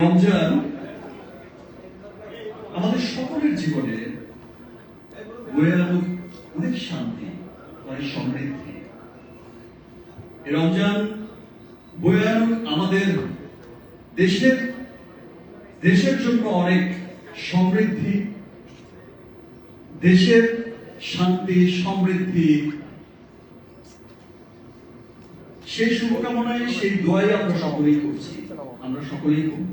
রমজান আমাদের সকলের জীবনে অনেক শান্তি, অনেক সমৃদ্ধি। রমজান বয়ে আনুক আমাদের দেশের দেশের জন্য অনেক সমৃদ্ধি, দেশের শান্তি, সমৃদ্ধি। সেই শুভকামনায়, সেই দোয়াই আমরা সকলেই করছি। আমরা সকলেই করব।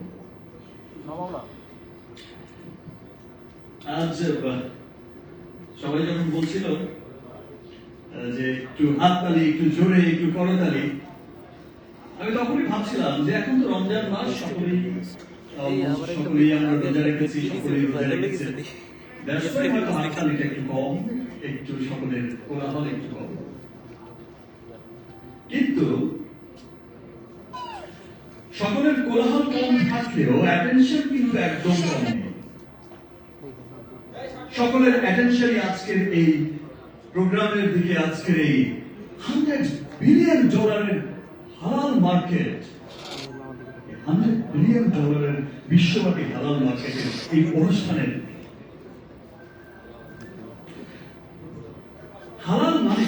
আজ সবাই যখন বলছিল যে একটু হাততালি একটু জোরে একটু করতালি আমি তখনই ভাবছিলাম যে এখন তো রমজান মাস সকলেই সকলেই আমরা রোজা রেখেছি সকলেই রোজা রেখেছি। হয়তো হাততালিটা একটু কম একটু সকলের কোলাহল একটু কম। কিন্তু সকলের কোলাহল কম থাকলেও অ্যাটেনশন কিন্তু একদম কম সকলের অ্যাটেনশনই আজকের এই প্রোগ্রামের দিকে আজকের এই হান্ড্রেড বিলিয়ন ডলারের হালাল মার্কেট হান্ড্রেড বিলিয়ন ডলারের বিশ্বব্যাপী হালাল মার্কেটের এই অনুষ্ঠানের। হালাল মানে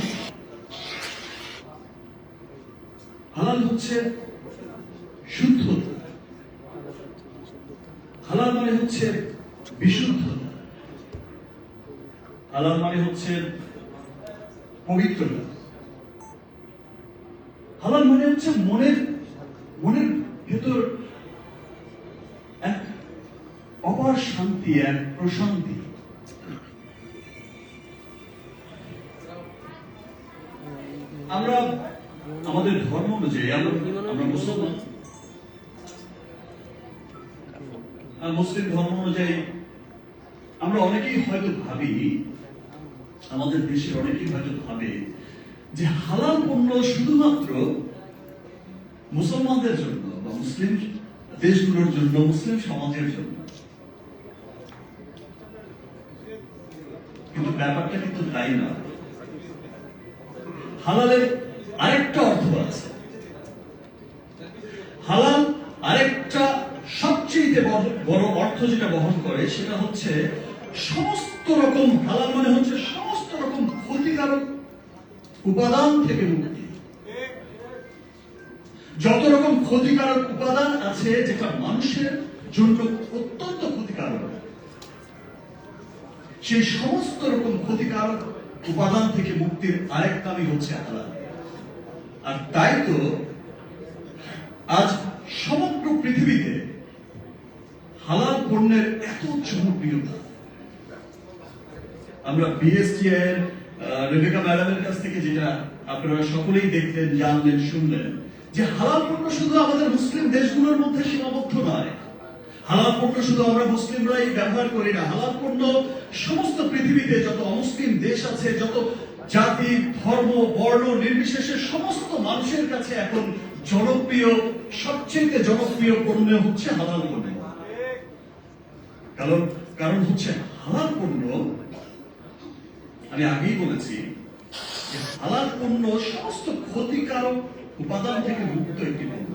হালাল হচ্ছে শুদ্ধতা হালাল মানে হচ্ছে বিশুদ্ধতা হালাল মানে হচ্ছে পবিত্রতা হালাল মানে হচ্ছে মনের মনের ভেতর এক অপার শান্তি, এক প্রশান্তি। আমরা আমাদের ধর্ম অনুযায়ী, আমরা মুসলমান। মুসলিম ধর্ম অনুযায়ী আমরা অনেকেই হয়তো ভাবি আমাদের দেশের অনেকেই হয়তো ভাবে যে হালাল পণ্য শুধুমাত্র মুসলমানদের জন্য বা মুসলিম দেশগুলোর জন্য, মুসলিম সমাজের জন্য। কিন্তু ব্যাপারটা কিন্তু তাই না। হালালের আরেকটা অর্থ আছে। হালাল আরেকটা সবচেয়ে বড়- অর্থ যেটা বহন করে, সেটা হচ্ছে সমস্ত রকম হালাল মানে হচ্ছে উপাদান থেকে মুক্তি যত রকম ক্ষতিকারক উপাদান আছে, যেটা মানুষের জন্য অত্যন্ত ক্ষতিকারক, সেই সমস্ত রকম ক্ষতিকারক উপাদান থেকে মুক্তির আরেক নামই হচ্ছে হালাল আর তাই তো আজ সমগ্র পৃথিবীতে হালাল পণ্যের এত জনপ্রিয়তা আমরা বিএসটি এর রেবেকা ম্যাডামের কাছ থেকে যেটা আপনারা সকলেই দেখলেন, জানলেন, শুনলেন, যে হালাল পণ্য শুধু আমাদের মুসলিম দেশগুলোর মধ্যে সীমাবদ্ধ নয়। হালাল পণ্য শুধু আমরা মুসলিমরাই ব্যবহার করি না। হালাল পণ্য সমস্ত পৃথিবীতে যত অমুসলিম দেশ আছে, যত জাতি, ধর্ম, বর্ণ নির্বিশেষে সমস্ত মানুষের কাছে এখন জনপ্রিয়, সবচেয়ে জনপ্রিয় পণ্য হচ্ছে হালাল পণ্য। কারণ কারণ হচ্ছে হালাল পণ্য আমি আগেই বলেছি যে হালাল পণ্য সমস্ত ক্ষতিকারক উপাদান থেকে মুক্ত একটি পণ্য।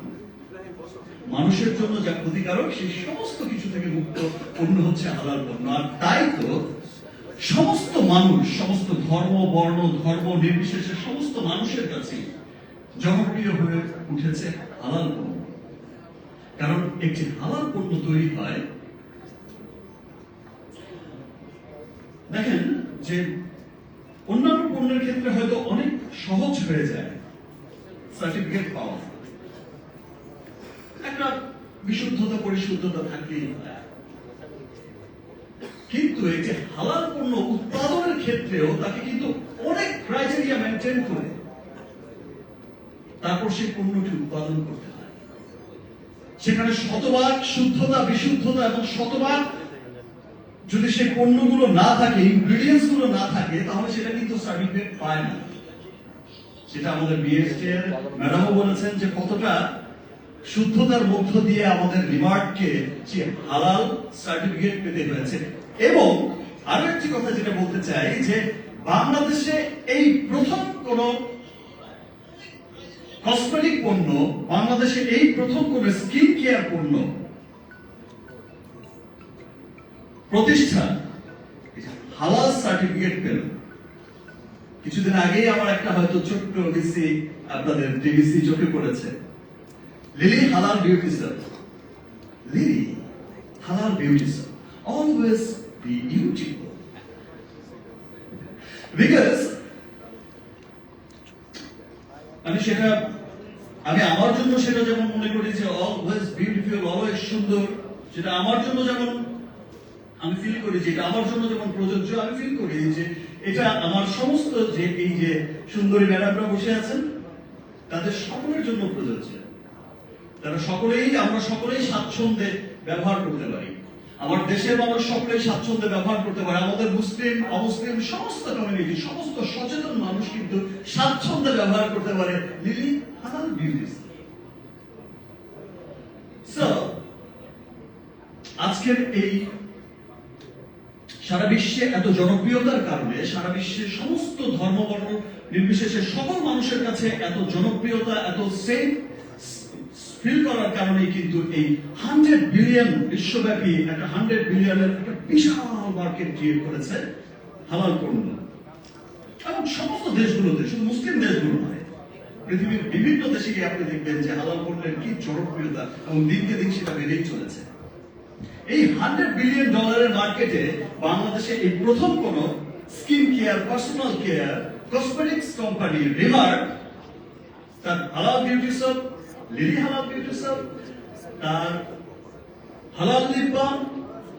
মানুষের জন্য যা ক্ষতিকারক, সেই সমস্ত কিছু থেকে মুক্ত পণ্য হচ্ছে হালাল পণ্য। আর তাই তো সমস্ত মানুষ, সমস্ত ধর্ম, বর্ণ, ধর্ম নির্বিশেষে সমস্ত মানুষের কাছে জনপ্রিয় হয়ে উঠেছে হালাল পণ্য। কারণ একটি হালাল পণ্য তৈরি হয়, দেখেন যে অন্যান্য পণ্যের ক্ষেত্রে হয়তো অনেক সহজ হয়ে যায়। সার্টিফিকেট পাওয়া। একটা বিশুদ্ধতা, পরিশুদ্ধতা থাকলেই কিন্তু এই যে হালাল পণ্য উৎপাদনের ক্ষেত্রেও তাকে কিন্তু অনেক ক্রাইটেরিয়া মেনটেন করে তারপর সেই পণ্যটি উৎপাদন করতে হয়। সেখানে শতভাগ শুদ্ধতা, বিশুদ্ধতা এবং শতভাগ যদি সেই পণ্যগুলো না থাকে ইনগ্রেডিয়েন্টসগুলো না থাকে, তাহলে সেটা কিন্তু সার্টিফিকেট পায় না। সেটা আমাদের বিএসটি এর ম্যাডামও বলেছেন যে কতটা শুদ্ধতার মধ্য দিয়ে আমাদের রিমার্টকে সে হালাল সার্টিফিকেট পেতে হয়েছে। এবং আরও একটি কথা যেটা বলতে চাই যে বাংলাদেশে এই প্রথম কোন কসমেটিক পণ্য, বাংলাদেশে এই প্রথম কোন স্কিন কেয়ার পণ্য প্রতিষ্ঠান। হালাল সার্টিফিকেট পেল। কিছুদিন আগেই আমার একটা হয়তো ছোট্ট ডিসি আপনাদের ডিবিসি চোখে পড়েছে। Lily halal beauty sir Lily halal beauty sir always be beautiful because আমি সেটা, আমি আমার জন্য সেটা যেমন মনে করি যে অলওয়েজ বিউটিফুল অলওয়েজ সুন্দর, সেটা আমার জন্য যেমন করি যে, এটা আমার জন্য যেমন প্রযোজ্য, আমি ফিল করি যে, এটা আমার সমস্ত যে, এই যে সুন্দরী ম্যাডামরা বসে আছেন, তাদের সকলের জন্য প্রযোজ্য। তারা সকলেই, আমরা সকলেই স্বাচ্ছন্দ্যে ব্যবহার করতে পারি। আমার দেশের মানুষ সকলেই স্বাচ্ছন্দ্যে ব্যবহার করতে পারে। আমাদের মুসলিম, অমুসলিম, সমস্ত কমিউনিটি সমস্ত সচেতন মানুষ কিন্তু স্বাচ্ছন্দ্যে ব্যবহার করতে পারে। লিলি হালাল বিউটিস আজকের এই সারা বিশ্বে এত জনপ্রিয়তার কারণে সারা বিশ্বের সমস্ত ধর্মবর্ণ নির্বিশেষে সকল মানুষের কাছে এত জনপ্রিয়তা, এত সেফ ফিল করার কারণে কিন্তু এই হান্ড্রেড বিলিয়ন বিশ্বব্যাপী একটা হান্ড্রেড বিলিয়নের একটা বিশাল মার্কেট ক্রিয়েট করেছে হালাল পণ্য। এবং সমস্ত দেশগুলোতে, শুধু মুসলিম দেশগুলো নয়, পৃথিবীর বিভিন্ন দেশে গিয়ে আপনি দেখবেন যে হালাল পণ্যের কি জনপ্রিয়তা এবং দিনকে দিন সেটা বেড়েই চলেছে। এই হান্ড্রেড বিলিয়ন ডলারের মার্কেটে বাংলাদেশে এই প্রথম কোন skin care personal care cosmetics company Remark তার halal beauty soap Lily halal beauty soap তার হালাল লিপবাম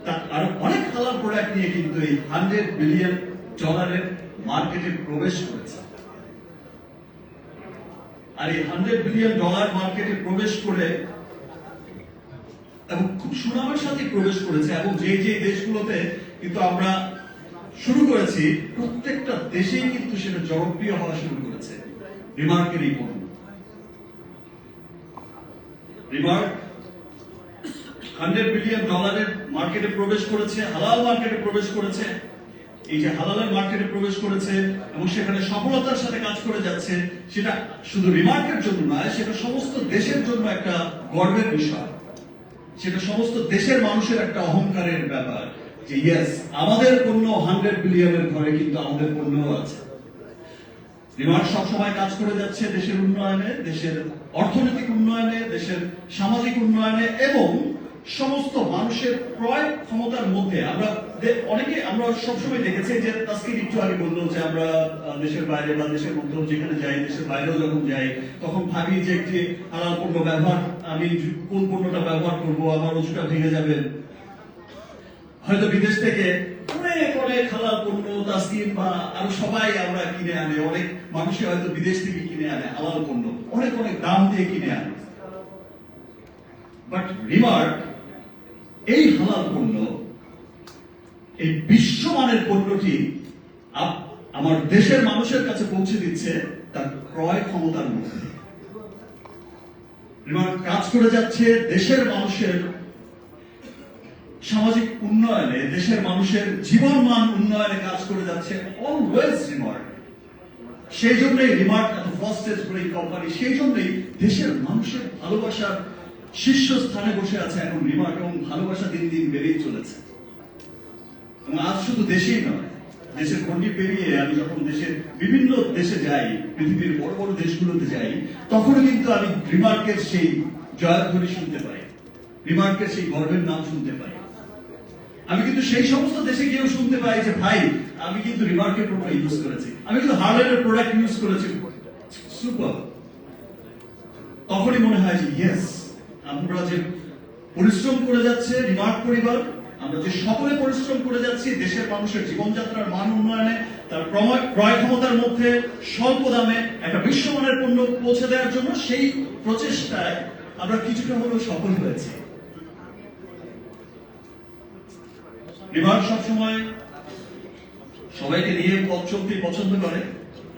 তার আরও অনেক হালাল প্রোডাক্ট নিয়ে কিন্তু এই হান্ড্রেড বিলিয়ন ডলারের মার্কেটে প্রবেশ করেছে। আর এই হান্ড্রেড বিলিয়ন ডলার মার্কেটে প্রবেশ করে এবং খুব সুনামের সাথে প্রবেশ করেছে এবং যে যে দেশগুলোতে কিন্তু আমরা শুরু করেছি, প্রত্যেকটা দেশেই কিন্তু সেটা জনপ্রিয় হওয়া শুরু করেছে। রিমার্কের এই পণ্য রিমার্ক হান্ড্রেড বিলিয়ন ডলারের মার্কেটে প্রবেশ করেছে, হালাল মার্কেটে প্রবেশ করেছে। এই যে হালালের মার্কেটে প্রবেশ করেছে এবং সেখানে সফলতার সাথে কাজ করে যাচ্ছে, সেটা শুধু রিমার্কের জন্য নয়, সেটা সমস্ত দেশের জন্য একটা গর্বের বিষয়। সেটা সমস্ত দেশের মানুষের একটা অহংকারের ব্যাপার যে ইয়েস আমাদের পণ্য হান্ড্রেড বিলিয়নের ঘরে কিন্তু আমাদের পণ্যও আছে। রিমার্ক সবসময় কাজ করে যাচ্ছে দেশের উন্নয়নে, দেশের অর্থনৈতিক উন্নয়নে, দেশের সামাজিক উন্নয়নে, এবং সমস্ত মানুষের ক্রয় ক্ষমতার মধ্যে আমরা অনেকে আমরা সবসময় দেখেছি যে তাস্কির একটু আগে বলল যে আমরা দেশের বাইরে বা দেশের মধ্যেও যেখানে যাই, দেশের বাইরেও যখন যাই, তখন ভাবি যে একটি হালাল পণ্য ব্যবহার, আমি কোন পণ্যটা ব্যবহার করব, আমার ওষুধটা ভেঙে যাবে। হয়তো বিদেশ থেকে অনেক অনেক হালাল পণ্য, তাসকিন বা আরও সবাই আমরা কিনে আনে, অনেক মানুষই হয়তো বিদেশ থেকে কিনে আনে, হালাল পণ্য, অনেক অনেক দাম দিয়ে কিনে আনে। বাট রিমার্ক এই হালাল পণ্য, এই বিশ্বমানের পণ্যটি আমার দেশের মানুষের কাছে পৌঁছে দিচ্ছে তার ক্রয় ক্ষমতার মধ্যে। কাজ করে যাচ্ছে দেশের মানুষের সামাজিক উন্নয়নে, দেশের মানুষের জীবন মান উন্নয়নে কাজ করে যাচ্ছে অলওয়েজ রিমার্ক সেই জন্যই রিমার্ক এত গ্রোয়িং কোম্পানি সেই জন্যই দেশের মানুষের ভালোবাসার শীর্ষস্থানে বসে আছে এখন রিমার্ক এবং ভালোবাসা দিন দিন বেড়েই চলেছে। এবং আজ শুধু দেশেই নয়, দেশের গণ্ডি পেরিয়ে আমি যখন দেশের বিভিন্ন দেশে যাই, পৃথিবীর বড় বড় দেশগুলোতে যাই তখন কিন্তু আমি রিমার্কের সেই জয়ধ্বনি শুনতে পাই, রিমার্কের সেই গর্বের নাম শুনতে পাই। আমি কিন্তু সেই সমস্ত দেশে গিয়েও শুনতে পাই যে, ভাই, আমি কিন্তু রিমার্কের প্রোডাক্ট ইউজ করেছি। আমি কিন্তু হার্ডওয়্যারের প্রোডাক্ট ইউজ করেছি। সুপার তখনই মনে হয় যে ইয়েস আমরা যে পরিশ্রম করে যাচ্ছে, রিমার্ক পরিবার, আমরা যে সকলে পরিশ্রম করে যাচ্ছি, দেশের মানুষের জীবনযাত্রার মান উন্নয়নে, তার ক্রয় ক্ষমতার মধ্যে স্বল্প দামে একটা বিশ্বমানের পণ্য পৌঁছে দেওয়ার জন্য সেই প্রচেষ্টায় আমরা কিছুটা হলেও সফল হয়েছি। রিমার্ক সবসময় সবাইকে নিয়ে চলতে পছন্দ করে,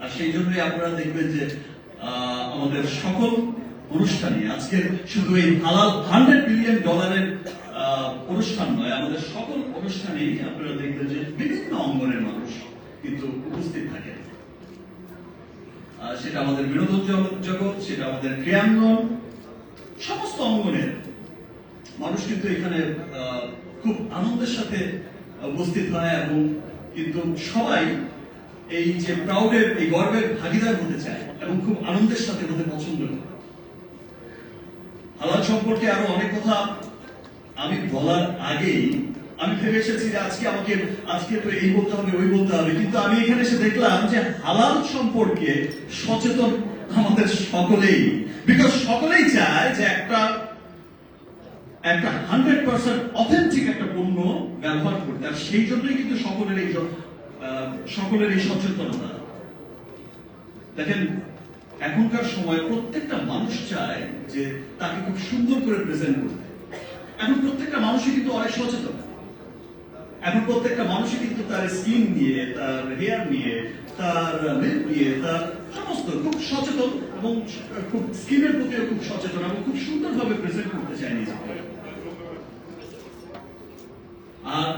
আর সেই জন্যই আপনারা দেখবেন যে আমাদের সকল অনুষ্ঠানে আজকে শুধু এই হালাল হান্ড্রেড বিলিয়ন ডলারের অনুষ্ঠান নয়, আমাদের সকল অনুষ্ঠানেই আপনারা দেখবেন যে বিভিন্ন অঙ্গনের মানুষ কিন্তু উপস্থিত থাকেন। সেটা আমাদের বিনোদন জগৎ- সেটা আমাদের ক্রিয়াঙ্গন, সমস্ত অঙ্গনের মানুষ কিন্তু এখানে খুব আনন্দের সাথে উপস্থিত হয় এবং কিন্তু সবাই এই যে প্রাউডের এই গর্বের ভাগিদার হতে চায় এবং খুব আনন্দের সাথে হতে পছন্দ করে। হালাল সম্পর্কে আরও অনেক কথা আমি বলার আগেই আমি ভেবে এসেছি যে আজকে আমাকে, আজকে তো এই বলতে হবে, ওই বলতে হবে। কিন্তু আমি এখানে এসে দেখলাম যে হালাল সম্পর্কে সচেতন আমাদের সকলেই। বিকজ সকলেই চায় যে একটা একটা হান্ড্রেড পার্সেন্ট অথেন্টিক একটা পণ্য ব্যবহার করতে। আর সেই জন্যই কিন্তু সকলের এই সকলের এই সচেতনতা। দেখেন এখনকার সময় প্রত্যেকটা মানুষ চায় যে তাকে খুব সুন্দর করে প্রেজেন্ট করতে। এখন প্রত্যেকটা মানুষই কিন্তু অনেক সচেতন। এখন প্রত্যেকটা মানুষই কিন্তু তার স্কিন নিয়ে, তার হেয়ার নিয়ে, তার মেক নিয়ে, তার সমস্ত খুব সচেতন এবং খুব স্কিনের প্রতিও খুব সচেতন এবং খুব সুন্দরভাবে প্রেজেন্ট করতে চায় নিজেকে। আর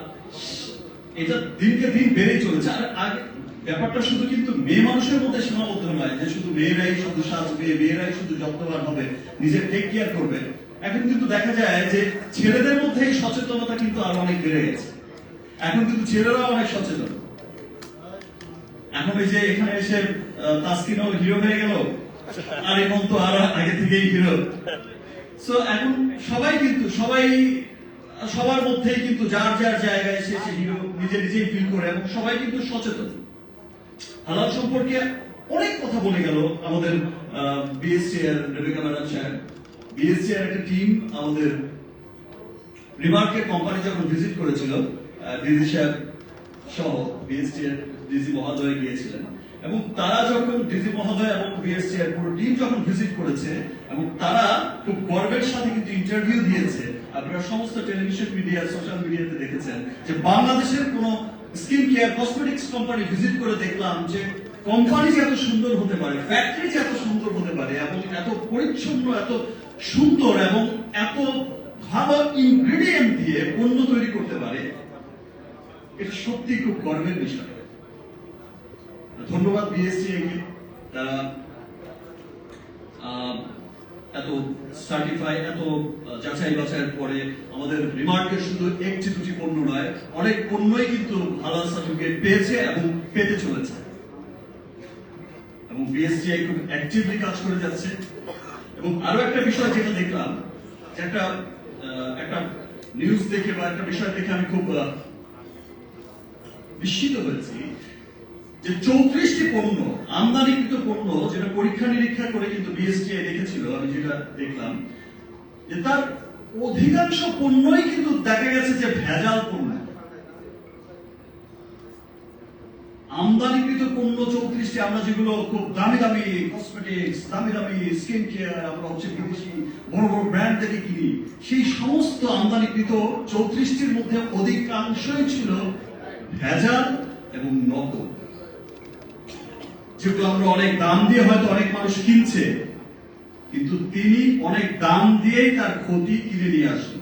এটা দিনকে দিন বেড়েই চলেছে। আর আগে ব্যাপারটা শুধু কিন্তু মেয়ে মানুষের মধ্যে সীমাবদ্ধ নয় যে শুধু মেয়েরাই শুধু সাজবে মেয়েরাই শুধু যত্নবান হবে, নিজের টেক কেয়ার করবে। এখন কিন্তু দেখা যায় যে ছেলেদের মধ্যে এই সচেতনতা কিন্তু আরও অনেক বেড়ে গেছে। এখন কিন্তু ছেলেরাও অনেক সচেতন। এখন এই যে এখানে এসে তাসকিনও হিরো হয়ে গেল, আর এখন তো আর আগে থেকেই হিরো সো এখন সবাই কিন্তু, সবাই, সবার মধ্যেই কিন্তু যার যার জায়গায় সে সে হিরো নিজে নিজেই ফিল করে, এবং সবাই কিন্তু সচেতন। হালাল সম্পর্কে অনেক কথা বলে গেল আমাদের বিএসসি এর রেবেকা ম্যাডাম সাহেব বিএসসি এর একটা টিম আমাদের রিমার্কের কোম্পানি যখন ভিজিট করেছিল ডিজি সাহেব সহ বিএসটি এর ডিজি মহোদয় গিয়েছিলেন। এবং তারা যখন ডিজি মহোদয় এবং বিএসটি এর পুরো টিম যখন ভিজিট করেছে, এবং তারা খুব গর্বের সাথে কিন্তু ইন্টারভিউ দিয়েছে, আপনারা সমস্ত টেলিভিশন মিডিয়া সোশ্যাল মিডিয়াতে দেখেছেন যে বাংলাদেশের কোন skin care cosmetics company visit করে দেখলাম যে কোম্পানি যে এত সুন্দর হতে পারে ফ্যাক্টরি যে এত সুন্দর হতে পারে, এবং এত পরিচ্ছন্ন, এত সুন্দর, এবং এত ভালো ইনগ্রেডিয়েন্ট দিয়ে পণ্য তৈরি করতে পারে, এটা সত্যি খুব গর্বের বিষয়। ধন্যবাদ বিএসসি তারা এত সার্টিফাই এত যাচাই বাছাইয়ের পরে আমাদের রিমার্কের শুধু একটি দুটি পণ্য নয়, অনেক পণ্যই কিন্তু হালাল সার্টিফিকেট পেয়েছে এবং পেতে চলেছে। এবং বিএসটিআই খুব অ্যাক্টিভলি কাজ করে যাচ্ছে। এবং আরও একটা বিষয় যেটা দেখলাম, যে একটা একটা নিউজ দেখে বা একটা বিষয় দেখে আমি খুব বিস্মিত হয়েছি যে চৌত্রিশটি পণ্য, আমদানিকৃত পণ্য, যেটা পরীক্ষা নিরীক্ষা করে কিন্তু বিএসটিআই দেখেছিল, আমি যেটা দেখলাম, যে তার অধিকাংশ পণ্যই কিন্তু দেখা গেছে যে ভেজাল পণ্য। আমদানিকৃত পণ্য চৌত্রিশটি, আমরা যেগুলো খুব দামি দামি কসমেটিক্স দামি দামি স্কিন কেয়ার আমরা হচ্ছে বিদেশি বড় বড় ব্র্যান্ড থেকে কিনি, সেই সমস্ত আমদানিকৃত চৌত্রিশটির মধ্যে অধিকাংশই ছিল ভেজাল এবং নকল যেগুলো আমরা অনেক দাম দিয়ে হয়তো অনেক মানুষ কিনছে, কিন্তু তিনি অনেক দাম দিয়েই তার ক্ষতি কিনে নিয়ে আসলো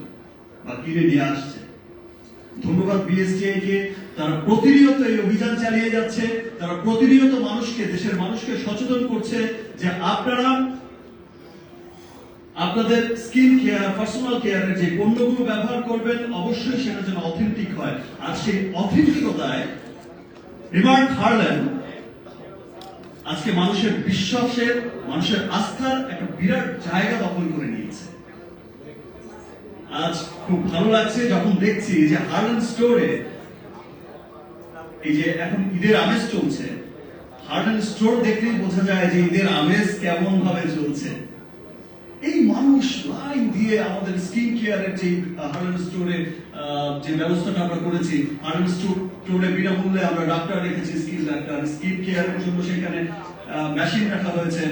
বা কিনে নিয়ে আসছে। ধন্যবাদ বিএসটিআই কে তারা প্রতিনিয়ত এই অভিযান চালিয়ে যাচ্ছে, তারা প্রতিনিয়ত মানুষকে, দেশের মানুষকে সচেতন করছে যে আপনারা আপনাদের স্কিন কেয়ার, পার্সোনাল কেয়ারের যে পণ্যগুলো ব্যবহার করবেন, অবশ্যই সেটা যেন অথেন্টিক হয়। আর সেই অথেন্টিকতায় রিমার্ক হারলেন আজকে মানুষের বিশ্বাসের, মানুষের আস্থার একটা বিরাট জায়গা দখল করে নিয়েছে। আজ খুব ভালো লাগছে যখন দেখছি যে হার্লেন স্টোরে এই যে এখন ঈদের আমেজ চলছে। হার্লেন স্টোর দেখলেই বোঝা যায় যে ঈদের আমেজ কেমন ভাবে চলছে। এই মানুষ লাইন দিয়ে আমাদের স্কিন কেয়ারের যে হার্লেন স্টোরে যে ব্যবস্থাটা আমরা করেছি হার্লেন স্টোরে বিনামূল্যে আমরা ডাক্তার রেখেছি স্কিন ডাক্তার, স্কিন কেয়ারের জন্য সেখানে মেশিন রাখা হয়েছে।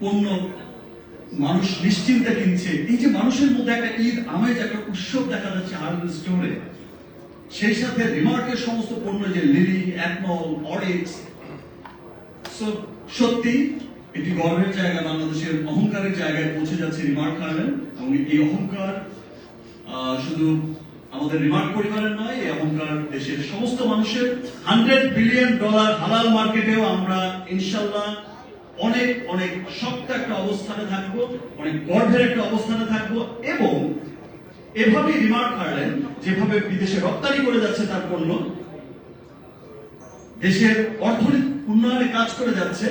পণ্য মানুষ নিশ্চিন্তে কিনছে। এই যে মানুষের মধ্যে একটা ঈদ, আমেজ, একটা উৎসব দেখা যাচ্ছে হার্লেন স্টোরে সেই সাথে রিমার্কের সমস্ত পণ্য যে লিলি অ্যাকমল অরিক্স সত্যি এটি গর্বের জায়গা বাংলাদেশের অহংকারের জায়গায় পৌঁছে যাচ্ছে রিমার্ক হারলেন এবং এই অহংকার শুধু আমাদের রিমার্ক পরিবারের নয় এই অহংকার দেশের সমস্ত মানুষের হান্ড্রেড বিলিয়ন ডলার হালাল মার্কেটেও আমরা ইনশাল্লাহ অনেক অনেক শক্ত একটা অবস্থানে থাকব, অনেক গর্বের একটা অবস্থানে থাকব এবং এভাবে রিমার্ক হারলেন, যেভাবে বিদেশে রপ্তানি করে যাচ্ছে তার পণ্য, দেশের অর্থনীতি উন্নয়নে কাজ করে যাচ্ছে,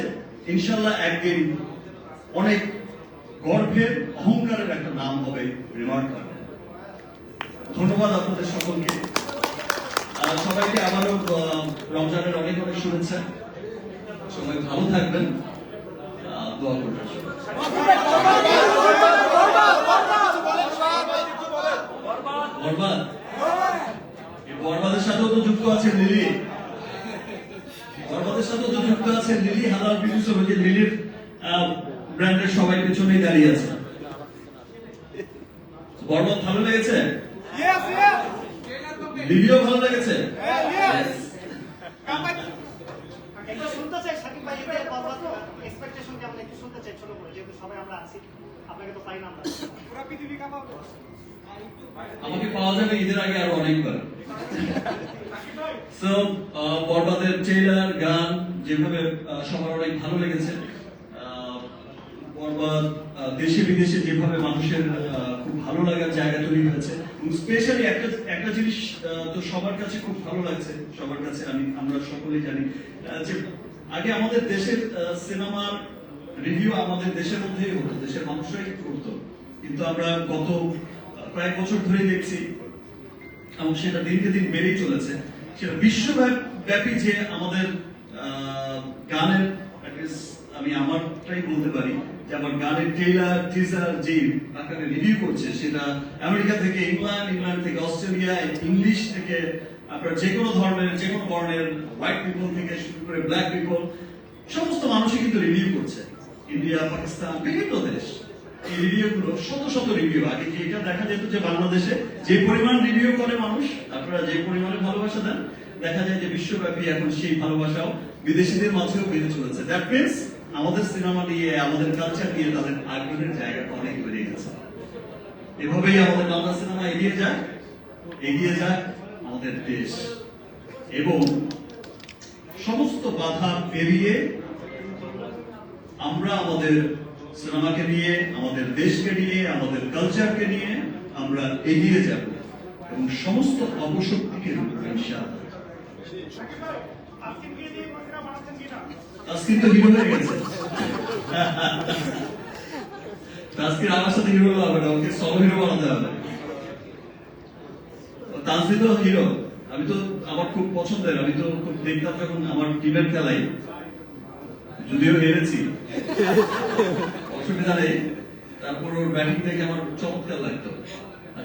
ইনশাল্লাহ একদিন অনেক গর্বের অহংকারের একটা নাম হবে হারলেন ধন্যবাদ আপনাদের সকলকে। সবাইকে আবারও রমজানের অনেক অনেক শুভেচ্ছা। সবাই ভালো থাকবেন। সাথেও তো যুক্ত আছে লিলি। সাথেও তো যুক্ত আছে লিলি, হালাল যে লিলির ব্র্যান্ডের সবাই পেছনেই দাঁড়িয়ে আছে। বরবাদ ভালো লেগেছে? Yes, yes. লিলিও ভালো লেগেছে? Yeah, yes. একটু শুনতে চাই সাকিব ভাই এক্সপেকটেশন কেমন? একটু শুনতে চাই ছোট করে যেহেতু সবাই আমরা আছি আপনাকে তো পাই না আমরা। পুরা পৃথিবী কাঁপাবো। আমাকে পাওয়া যাবে ঈদের আগে আরও অনেকবার। সো বরবাদের ট্রেলার গান যেভাবে সবার অনেক ভালো লেগেছে। বরবাদ দেশে বিদেশে যেভাবে মানুষের খুব ভালো লাগার জায়গা তৈরি হয়েছে। স্পেশালি একটা একটা জিনিস তো সবার কাছে খুব ভালো লাগছে, সবার কাছে আমি, আমরা সকলেই জানি যে আগে আমাদের দেশের সিনেমার রিভিউ আমাদের দেশের মধ্যেই হতো, দেশের মানুষরাই করতো। কিন্তু আমরা গত কয়েক বছর ধরেই দেখছি, এবং সেটা দিনকে দিন বেড়েই চলেছে। সেটা বিশ্বব্যাপী যে আমাদের গানের আমি আমারটাই বলতে পারি যে আমার গানের ট্রেলার টিজার আকারে রিভিউ করছে, সেটা আমেরিকা থেকে ইংল্যান্ড ইংল্যান্ড থেকে অস্ট্রেলিয়া, ইংলিশ থেকে আপনার যে কোনো ধর্মের, যে কোনো বর্ণের হোয়াইট পিপল থেকে শুরু করে ব্ল্যাক পিপল সমস্ত মানুষই কিন্তু রিভিউ করছে। ইন্ডিয়া, পাকিস্তান, বিভিন্ন দেশ এই শত শত রিভিউ আগে কি এটা দেখা যেত যে বাংলাদেশে যে পরিমাণ রিভিউ করে মানুষ, আপনারা যে পরিমাণে ভালোবাসা দেন, দেখা যায় যে বিশ্বব্যাপী এখন সেই ভালোবাসাও বিদেশিদের মাঝেও বেড়ে চলেছে। দ্যাট মিনস আমাদের সিনেমা নিয়ে আমাদের কালচার নিয়ে তাদের আগ্রহের জায়গাটা অনেক বেড়ে গেছে। এভাবেই আমাদের বাংলা সিনেমা এগিয়ে যায় এগিয়ে যায় আমাদের দেশ। এবং সমস্ত বাধা পেরিয়ে আমরা আমাদের সিনেমাকে নিয়ে, আমাদের দেশকে নিয়ে, আমাদের কালচারকে নিয়ে আমরা এগিয়ে যাব এবং সমস্ত অপশক্তিকে ইনশাআল্লাহ। আজকে গিয়ে দিয়ে বসরা বানাচ্ছেন কিনা আজকে তো হিরো আমি তো আমার খুব পছন্দের, আমি তো খুব দেখতাম যখন আমার টিমের খেলাই যদিও হেরেছি। অসুবিধা নেই। তারপর ওর ব্যাটিং দেখে আমার চমৎকার লাগতো।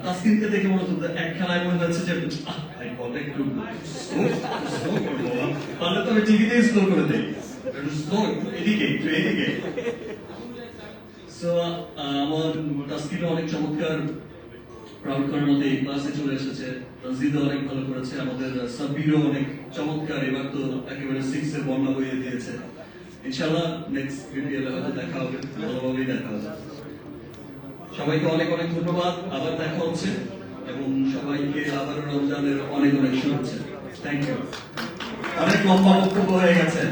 তাসকিনকে দেখে মনে হতো এক খেলায় মনে হচ্ছে যে। তাহলে তো আমি টিভিতেই স্লো করে দেই। এদিকে, একটু এদিকে। আমার অনেক চমৎকার। প্রাউড করার মধ্যে এই ক্লাসে চলে এসেছে। তানজিদও অনেক ভালো করেছে। আমাদের সাব্বিরও অনেক চমৎকার। এবার তো একেবারে সিক্স এর বন্যা বইয়ে দিয়েছে। ইনশাআল্লাহ নেক্সট ভিডিও হয়তো দেখা হবে। ভালোভাবেই দেখা হবে। সবাইকে অনেক অনেক ধন্যবাদ। আবার দেখা হচ্ছে এবং সবাইকে আবারও রমজানের অনেক অনেক শুভেচ্ছা। থ্যাংক ইউ অনেক লম্বা বক্তব্য হয়ে গেছে।